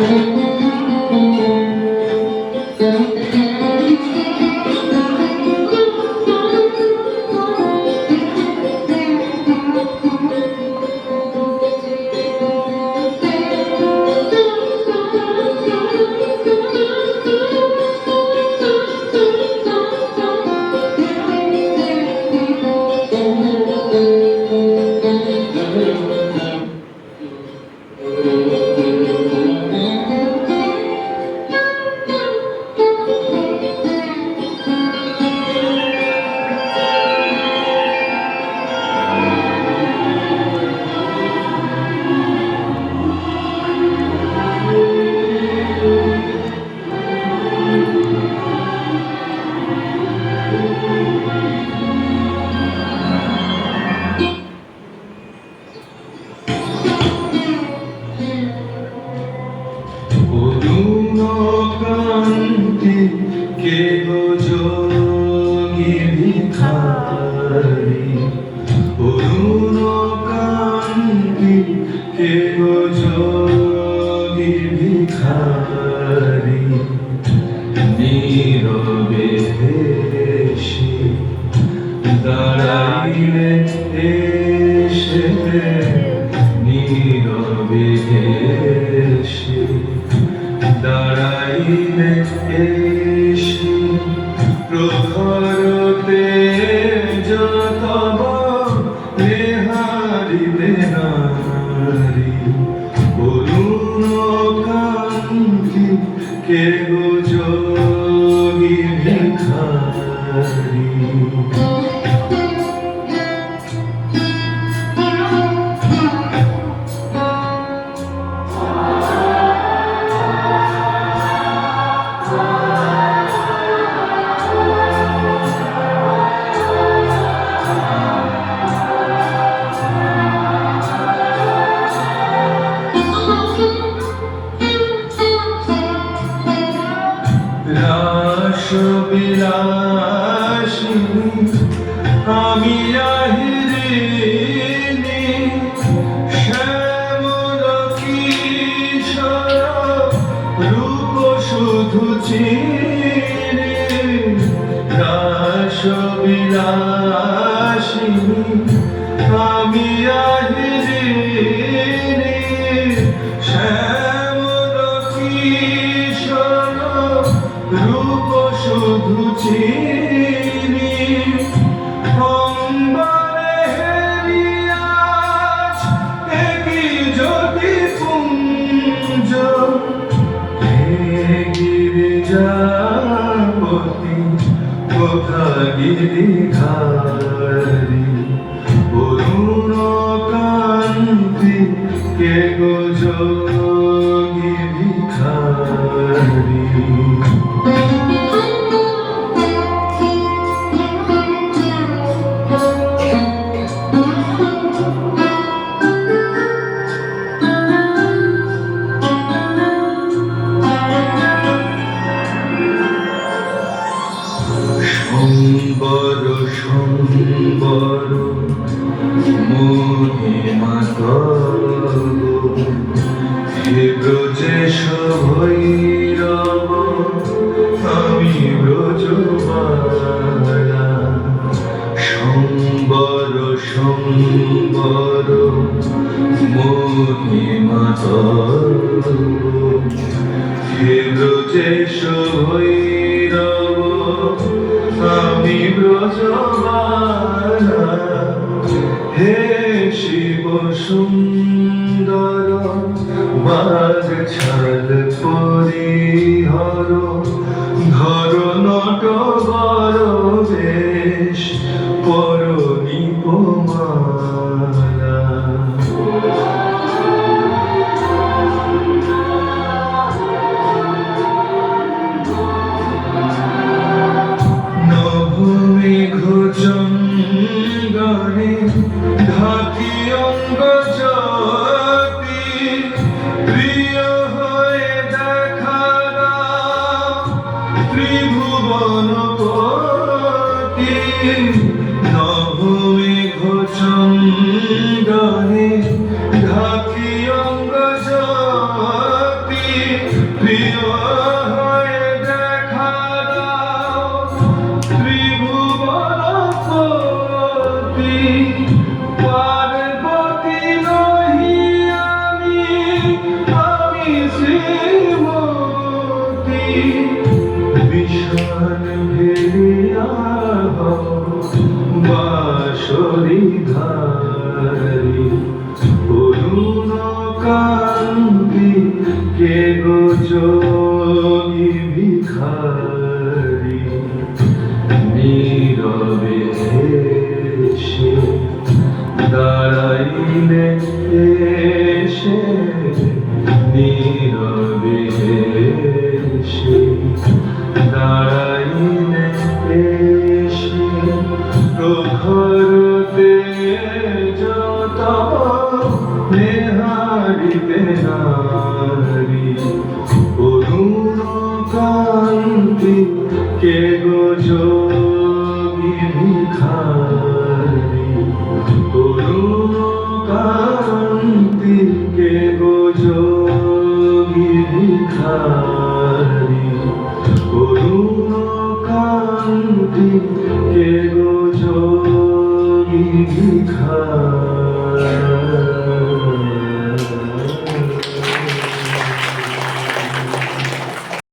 অরুণ গো যোগী ভিখারি নীরবে দাঁড়াইলে এসে নীরবে হেসে দাঁড়াইলে এসে প্রখরতে যোগী ভিখারি রাসবিলাসী আমি আহিরিনি। শ্যামল কিশোর রূপ শুধু চিনি। একই পুঞ্জ। হে গিরিধারী অরুণ কান্তি কে গো ব্রজেশ ভৈরব আমি ব্রজবালা সম্বর সম্বর মহিমা তব হে ব্রজেশ ভৈরব আমি ব্রজবালা হে সুন্দর বাজ ছাল পরিহর ঘর নট ত্রিভুবন যোগী ভিখারী। মনটি কে গোচরি ভিখার